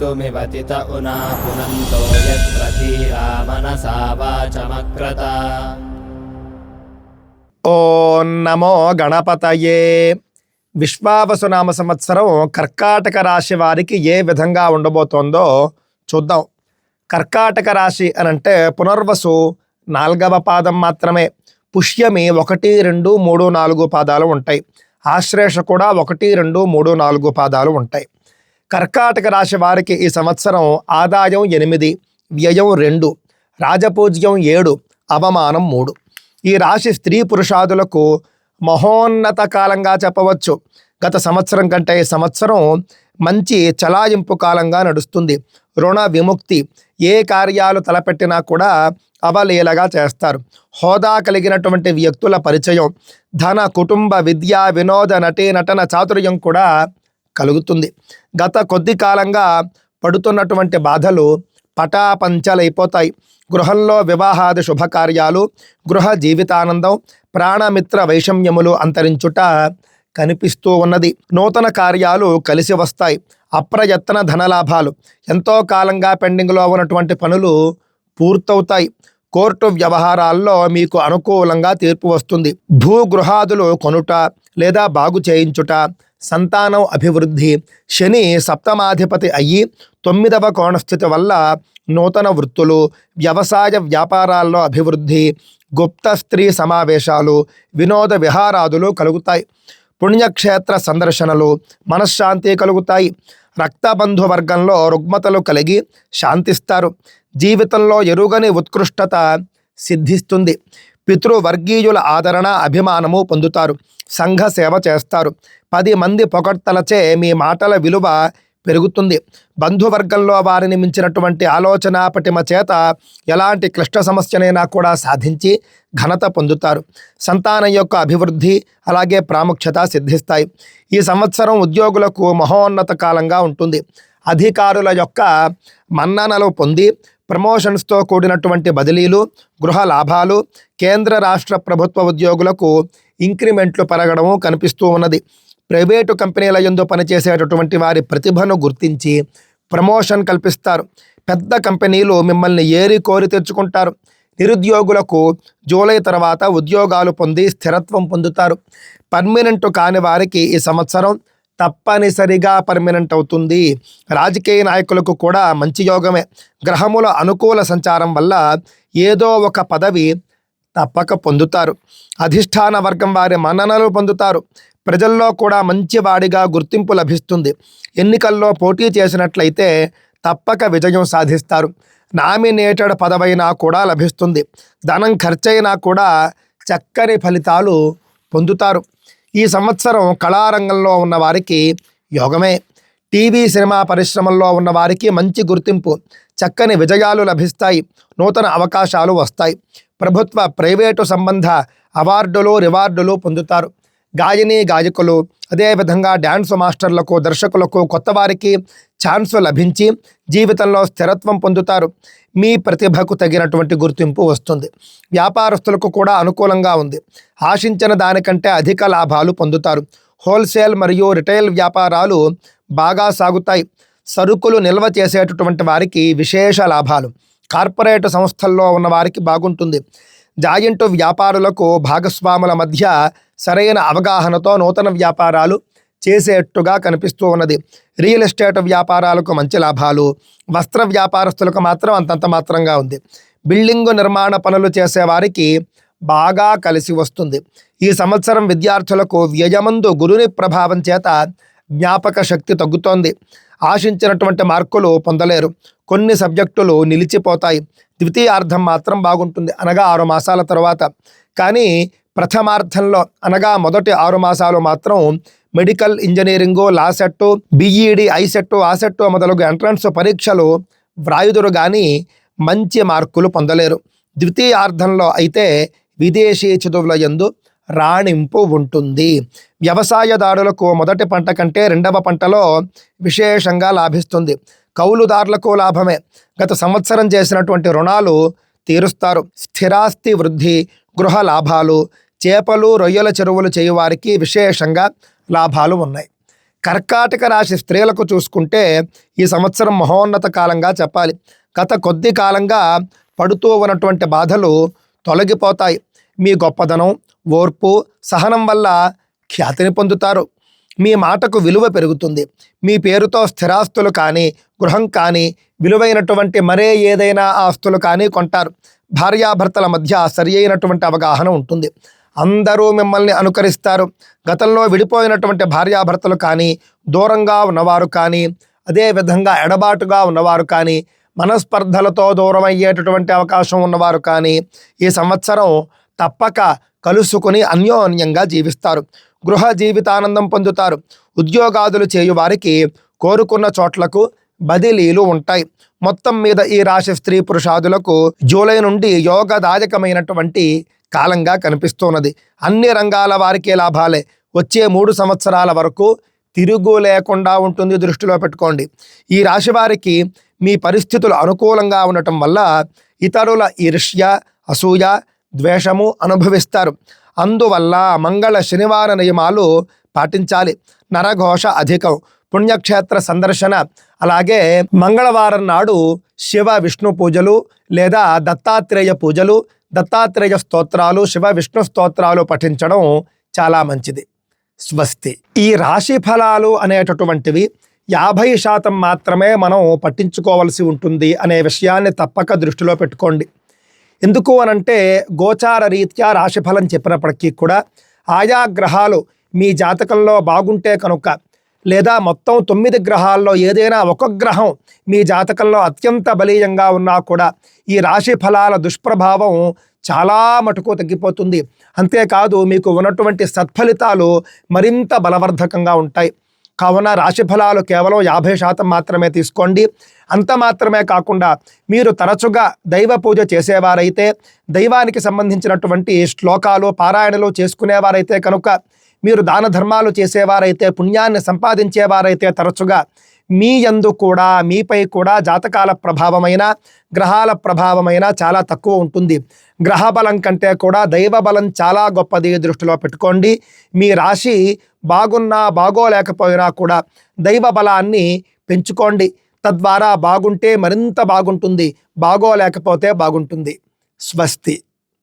कर्तुमिवतित उना पुनन्तो यत्र धीरा मनसा वाचमक्रत ఓం నమో గణపతయే విశ్వావసునామ సంవత్సరం కర్కాటక రాశి వారికి ఏ విధంగా ఉండబోతోందో చూద్దాం కర్కాటక రాశి అని అంటే పునర్వసు నాలుగవ పాదం మాత్రమే పుష్యమి ఒకటి రెండు మూడు నాలుగు పాదాలు ఉంటాయి ఆశ్లేష కూడా ఒకటి రెండు మూడు నాలుగు పాదాలు ఉంటాయి కర్కాటక రాశి వారికి ఈ సంవత్సరం ఆదాయం ఎనిమిది వ్యయం రెండు రాజపూజ్యం ఏడు అవమానం మూడు. ఈ రాశి స్త్రీ పురుషాదులకు మహోన్నత కాలంగా చెప్పవచ్చు. గత సంవత్సరం కంటే ఈ సంవత్సరం మంచి చలాయింపు కాలంగా నడుస్తుంది. రుణ విముక్తి ఏ కార్యాలు తలపెట్టినా కూడా అవలీలగా చేస్తారు. హోదా కలిగినటువంటి వ్యక్తుల పరిచయం ధన కుటుంబ విద్య వినోద నటీ నటన చాతుర్యం కూడా కలుగుతుంది. గత కొద్ది కాలంగా పడుతున్నటువంటి బాధలు పటాపంచలైపోతాయి. గృహంలో వివాహాది శుభకార్యాలు గృహ జీవితానందం ప్రాణమిత్ర వైషమ్యములు అంతరించుట కనిపిస్తూ ఉన్నది. నూతన కార్యాలు కలిసి వస్తాయి. అప్రయత్న ధనలాభాలు. ఎంతో కాలంగా పెండింగ్లో ఉన్నటువంటి పనులు పూర్తవుతాయి. కోర్టు వ్యవహారాల్లో మీకు అనుకూలంగా తీర్పు వస్తుంది. భూగృహాదులు కొనుట లేదా బాగు చేయించుట సంతానం అభివృద్ధి. శని సప్తమాధిపతి అయ్యి తొమ్మిదవ కోణస్థితి వల్ల నూతన వృత్తులు వ్యవసాయ వ్యాపారాల్లో అభివృద్ధి గుప్త స్త్రీ సమావేశాలు వినోద విహారాదులు కలుగుతాయి. పుణ్యక్షేత్ర సందర్శనలు మనశ్శాంతి కలుగుతాయి. రక్తబంధు వర్గంలో రుగ్మతలు కలిగి శాంతిస్తారు. జీవితంలో ఎరుగని ఉత్కృష్టత సిద్ధిస్తుంది. పితృవర్గీయుల ఆదరణ అభిమానము పొందుతారు. సంఘ సేవ చేస్తారు. పది మంది పొగడ్తలచే మీ మాటల విలువ పెరుగుతుంది. బంధువర్గంలో వారిని మించినటువంటి ఆలోచన పటిమ చేత ఎలాంటి క్లిష్ట సమస్యనైనా కూడా సాధించి ఘనత పొందుతారు. సంతానం యొక్క అభివృద్ధి అలాగే ప్రాముఖ్యత సిద్ధిస్తాయి. ఈ సంవత్సరం ఉద్యోగులకు మహోన్నత కాలంగా ఉంటుంది. అధికారుల యొక్క మన్ననలు పొంది ప్రమోషన్స్తో కూడినటువంటి బదిలీలు గృహ లాభాలు కేంద్ర రాష్ట్ర ప్రభుత్వ ఉద్యోగులకు ఇంక్రిమెంట్లు పెరగడము కనిపిస్తూ ఉన్నది. ప్రైవేటు కంపెనీల యందు పనిచేసేటటువంటి వారి ప్రతిభను గుర్తించి ప్రమోషన్ కల్పిస్తారు. పెద్ద కంపెనీలు మిమ్మల్ని ఏరి కోరి తెచ్చుకుంటారు. నిరుద్యోగులకు జూలై తర్వాత ఉద్యోగాలు పొంది స్థిరత్వం పొందుతారు. పర్మనెంట్ కాని వారికి ఈ సంవత్సరం తప్పనిసరిగా పర్మనెంట్ అవుతుంది. రాజకీయ నాయకులకు కూడా మంచి యోగమే. గ్రహముల అనుకూల సంచారం వల్ల ఏదో ఒక పదవి తప్పక పొందుతారు. అధిష్టాన వర్గం వారి మన్ననలు పొందుతారు. ప్రజల్లో కూడా మంచి వాడిగా గుర్తింపు లభిస్తుంది. ఎన్నికల్లో పోటీ చేసినట్లయితే తప్పక విజయం సాధిస్తారు. నామినేటెడ్ పదవైనా కూడా లభిస్తుంది. ధనం ఖర్చైనా కూడా చక్కని ఫలితాలు పొందుతారు. ఈ సంవత్సరం కళారంగంలో ఉన్న వారికి యోగమే. టీవీ సినిమా పరిశ్రమల్లో ఉన్న వారికి మంచి గుర్తింపు. చక్కని విజయాలు లభిస్తాయి. నూతన అవకాశాలు వస్తాయి. ప్రభుత్వ ప్రైవేటు సంబంధ అవార్డులు రివార్డులు పొందుతారు. గాయని గాయకులు. అదేవిధంగా డ్యాన్స్ మాస్టర్లకు దర్శకులకు కొత్త వారికి ఛాన్స్ లభించి జీవితంలో స్థిరత్వం పొందుతారు. మీ ప్రతిభకు తగినటువంటి గుర్తింపు వస్తుంది. వ్యాపారస్తులకు కూడా అనుకూలంగా ఉంది. ఆశించిన దానికంటే అధిక లాభాలు పొందుతారు. హోల్సేల్ మరియు రిటైల్ వ్యాపారాలు బాగా సాగుతాయి. సరుకులు నిల్వ చేసేటటువంటి వారికి విశేష లాభాలు. కార్పొరేట్ సంస్థల్లో ఉన్న వారికి బాగుంటుంది. జాయింట్ వ్యాపారులకు భాగస్వాముల మధ్య సరైన అవగాహనతో నూతన వ్యాపారాలు చేసేట్టుగా కనిపిస్తూ ఉన్నది. రియల్ ఎస్టేట్ వ్యాపారాలకు మంచి లాభాలు వస్త్ర వ్యాపారస్తులకు మాత్రం అంతంత మాత్రంగా ఉంది. బిల్డింగు నిర్మాణ పనులు చేసేవారికి బాగా కలిసి వస్తుంది. ఈ సంవత్సరం విద్యార్థులకు వ్యయమందు గురుని ప్రభావం చేత జ్ఞాపక శక్తి తగ్గుతోంది. ఆశించినటువంటి మార్కులు పొందలేరు. కొన్ని సబ్జెక్టులు నిలిచిపోతాయి. ద్వితీయార్థం మాత్రం బాగుంటుంది. అనగా ఆరు మాసాల తర్వాత. కానీ ప్రథమార్థంలో అనగా మొదటి ఆరు మాసాలు మాత్రం medical engineering LAWCET B Ed ICET ఆసెట్టు మొదలగు ఎంట్రన్స్ పరీక్షలు వ్రాయుదురు కానీ మంచి మార్కులు పొందలేరు. ద్వితీయార్థంలో అయితే విదేశీ చదువుల యందు రాణింపు ఉంటుంది. వ్యవసాయదారులకు మొదటి పంట కంటే రెండవ పంటలో విశేషంగా లాభిస్తుంది. కౌలుదారులకు లాభమే. గత సంవత్సరం చేసినటువంటి రుణాలు తీరుస్తారు. స్థిరాస్తి వృద్ధి గృహ లాభాలు చేపలు రొయ్యల చెరువులు చేయువారికి విశేషంగా లాభాలు ఉన్నాయి. కర్కాటక రాశి స్త్రీలకు చూసుకుంటే ఈ సంవత్సరం మహోన్నత కాలంగా చెప్పాలి. గత కొద్ది కాలంగా పడుతూ ఉన్నటువంటి బాధలు తొలగిపోతాయి. మీ గొప్పదనం ఓర్పు సహనం వల్ల ఖ్యాతిని పొందుతారు. మీ మాటకు విలువ పెరుగుతుంది. మీ పేరుతో స్థిరాస్తులు కానీ గృహం కానీ విలువైనటువంటి మరే ఏదైనా ఆస్తులు కానీ కొంటారు. భార్యాభర్తల మధ్య సరి అయినటువంటి అవగాహన ఉంటుంది. అందరూ మిమ్మల్ని అనుకరిస్తారు. గతంలో విడిపోయినటువంటి భార్యాభర్తలు కానీ దూరంగా ఉన్నవారు కానీ అదేవిధంగా ఎడబాటుగా ఉన్నవారు కానీ మనస్పర్ధలతో దూరం అయ్యేటటువంటి అవకాశం ఉన్నవారు కానీ ఈ సంవత్సరం తప్పక కలుసుకుని అన్యోన్యంగా జీవిస్తారు. గృహ జీవితానందం పొందుతారు. ఉద్యోగాదులు చేయువారికి కోరుకున్న చోట్లకు బదిలీలు ఉంటాయి. మొత్తం మీద ఈ రాశి స్త్రీ పురుషాదులకు జూలై నుండి యోగదాయకమైనటువంటి కాలంగా కనిపిస్తున్నది. అన్ని రంగాల వారికి లాభాలే. వచ్చే మూడు సంవత్సరాల వరకు తిరుగు లేకుండా ఉంటుంది దృష్టిలో పెట్టుకోండి. ఈ రాశి వారికి మీ పరిస్థితులు అనుకూలంగా ఉండటం వల్ల ఇతరుల ఈర్ష్య అసూయ ద్వేషము అనుభవిస్తారు. అందువల్ల మంగళ శనివార నియమాలు పాటించాలి. నరఘోష అధికం. పుణ్యక్షేత్ర సందర్శన. అలాగే మంగళవారం నాడు శివ విష్ణు పూజలు లేదా దత్తాత్రేయ పూజలు దత్తాత్రేయ స్తోత్రాలు శివ విష్ణు స్తోత్రాలు పఠించడం చాలా మంచిది. స్వస్తి. ఈ రాశి ఫలాలు అనేటటువంటివి యాభై శాతం మాత్రమే మనం పట్టించుకోవాల్సి ఉంటుంది అనే విషయాన్ని తప్పక దృష్టిలో పెట్టుకోండి. ఎందుకు అనంటే గోచార రీత్యా రాశిఫలం చెప్పినప్పటికీ కూడా ఆయా గ్రహాలు మీ జాతకంలో బాగుంటే కనుక లేదా మొత్తం తొమ్మిది గ్రహాల్లో ఏదైనా ఒక గ్రహం మీ జాతకంలో అత్యంత బలీయంగా ఉన్నా కూడా ఈ రాశి ఫలాల దుష్ప్రభావం చాలా మటుకు తగ్గిపోతుంది. అంతేకాదు మీకు ఉన్నటువంటి సత్ఫలితాలు మరింత బలవర్ధకంగా ఉంటాయి. కావున రాశి ఫలాలు కేవలం యాభై శాతం మాత్రమే తీసుకోండి. అంత మాత్రమే కాకుండా మీరు తరచుగా దైవ పూజ చేసేవారైతే దైవానికి సంబంధించినటువంటి శ్లోకాలు పారాయణలు చేసుకునేవారైతే కనుక మీరు దాన ధర్మాలు చేసేవారైతే పుణ్యాన్ని సంపాదించేవారైతే తరచుగా మీ యందు కూడా మీపై కూడా జాతకాల ప్రభావమైన గ్రహాల ప్రభావమైన చాలా తక్కువ ఉంటుంది. గ్రహ బలం కంటే కూడా దైవ బలం చాలా గొప్పది దృష్టిలో పెట్టుకోండి. మీ రాశి బాగున్నా బాగోలేకపోయినా కూడా దైవ బలాన్ని పెంచుకోండి. తద్వారా బాగుంటే మరింత బాగుంటుంది. బాగోలేకపోతే బాగుంటుంది. స్వస్తి.